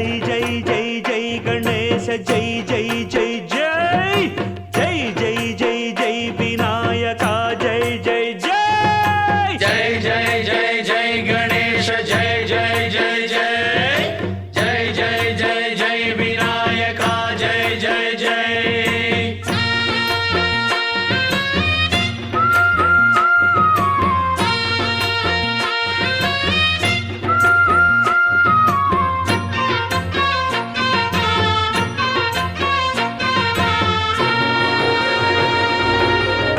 যাই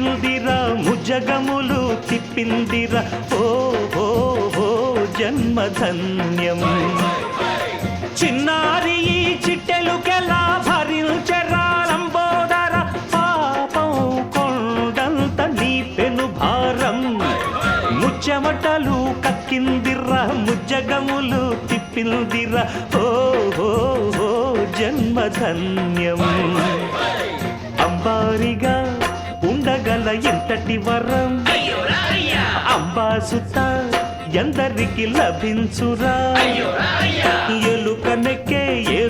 కక్కిందిరా ముజగములు తిప్పిందిరా. ఓ ఓ ఓ జన్మధన్యం. చిన్నారి ఈ చిట్టెలుకెలా భరించెరా లంబోదర పాపం కొండంత నీ పెను భారం. ముచ్చమటలు కక్కిందిరా ముజ్జగములు తిప్పిందిరా. ఓ ఓ జన్మధన్యం. అంబారిగా ఎంతటి వరం? అంబాసుత ఎందరికి లభించురా? ఎలుకనెక్కే ఏనుగు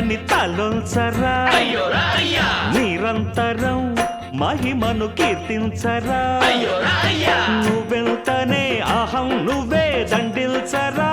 నిన్నుగని తలొంచరా నిరంతరం మహిమను కీర్తించరా. నువ్వెంతనే అహం నువ్వే దండిల్చరా.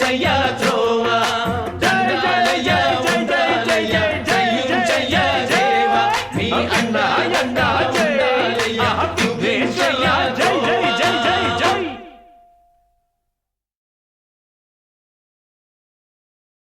చెయ్యచ్చు